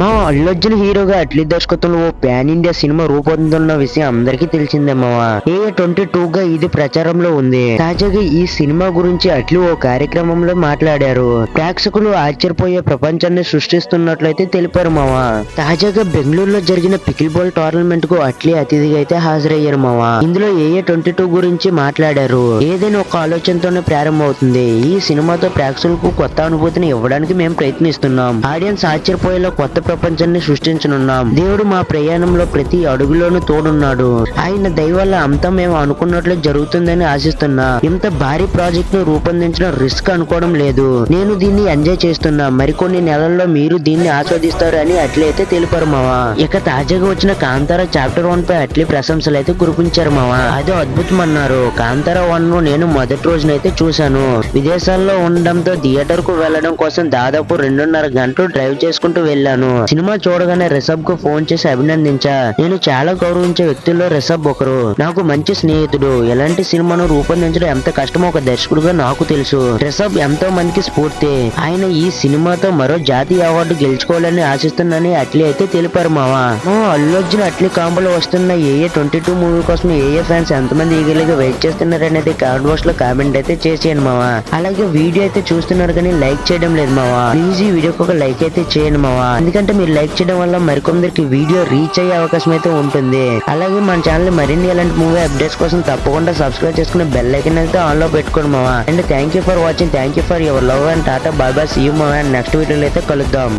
మా అల్లు అర్జున్ హీరోగా అట్లీ దర్శకత్వంలో ఓ ప్యాన్ ఇండియా సినిమా రూపొందుతున్న విషయం అందరికీ తెలిసిందే మావా ఏ ట్వంటీ టూ గా ఇది ప్రచారంలో ఉంది. తాజాగా ఈ సినిమా గురించి అట్లీ ఓ కార్యక్రమంలో మాట్లాడారు. ప్రేక్షకులు ఆశ్చర్యపోయే ప్రపంచాన్ని సృష్టిస్తున్నట్లయితే తెలిపారు మావా తాజాగా బెంగళూరులో జరిగిన పికిల్ బాల్ టోర్నమెంట్కు అట్లీ అతిథిగా అయితే హాజరయ్యారు మావా ఇందులో ఏఏ ట్వంటీ టూ గురించి మాట్లాడారు? ఏదైనా ఒక ఆలోచనతోనే ప్రారంభమవుతుంది. ఈ సినిమాతో ప్రేక్షకులకు కొత్త అనుభూతిని ఇవ్వడానికి మేము ప్రయత్నిస్తున్నాం. ఆడియన్స్ ఆశ్చర్యపోయేలా కొత్త ప్రపంచాన్ని సృష్టించనున్నాం. దేవుడు మా ప్రయాణంలో ప్రతి అడుగులోనూ తోడున్నాడు. ఆయన దైవాల అంతం అంతా మేము అనుకున్నట్లు జరుగుతుందని ఆశిస్తున్నా. ఇంత భారీ ప్రాజెక్ట్ను రూపొందించడం రిస్క్ అనుకోవడం లేదు. నేను దీన్ని ఎంజాయ్ చేస్తున్నా. మరికొన్ని నెలల్లో మీరు దీన్ని ఆస్వాదిస్తారు అని అట్లయితే తెలిపారు మావా. ఇక తాజాగా వచ్చిన కాంతారా చాప్టర్ వన్ పై అట్లీ ప్రశంసలు అయితే కురిపించారు మావా. అదే అద్భుతం అన్నారు కాంతారా వన్ను నేను మొదటి రోజునైతే చూశాను. విదేశాల్లో ఉండడంతో థియేటర్కు వెళ్ళడం కోసం దాదాపు రెండున్నర గంటలు డ్రైవ్ చేసుకుంటూ వెళ్ళాను. సినిమా చూడగానే రిషబ్కు ఫోన్ చేసి అభినందించా. నేను చాలా గౌరవించే వ్యక్తుల్లో రిషబ్ ఒకరు. నాకు మంచి స్నేహితుడు. ఎలాంటి సినిమాను రూపొందించడం ఎంత కష్టమో ఒక దర్శకుడుగా నాకు తెలుసు. రిషబ్ ఎంతో మందికి స్ఫూర్తి. ఆయన ఈ సినిమాతో మరో జాతీయ అవార్డు గెలుచుకోవాలని ఆశిస్తున్నానని అట్లీ అయితే తెలిపారు మావా మా అల్లు అర్జున్ అట్లీ కాంబోలో వస్తున్న ఏఏ ట్వంటీ టూ మూవీ కోసం ఏఏ ఫ్యాన్స్ ఎంతమంది ఈగర్లీగా వెయిట్ చేస్తున్నారనేది కామెంట్ బాక్స్లో కామెంట్ అయితే చేసేయండి మావా అలాగే వీడియో అయితే చూస్తున్నారు కానీ లైక్ చేయడం లేదు మావా ప్లీజ్ ఈ వీడియోకి ఒక లైక్ అయితే చేయండి మావా ఎందుకంటే మీరు లైక్ చేయడం వల్ల మరికొందరికి వీడియో రీచ్ అయ్యే అవకాశం అయితే ఉంటుంది. అలాగే మన ఛానల్ మరిన్ని ఇలాంటి మూవీ అప్డేట్స్ కోసం తప్పకుండా సబ్స్క్రైబ్ చేసుకునే బెల్ ఐకన్ అయితే ఆన్లో పెట్టుకోండి మావా. And thank you for watching. Thank you for your love and tata. Bye bye. See you మావా. నెక్స్ట్ వీడియోలో అయితే కలుద్దాం.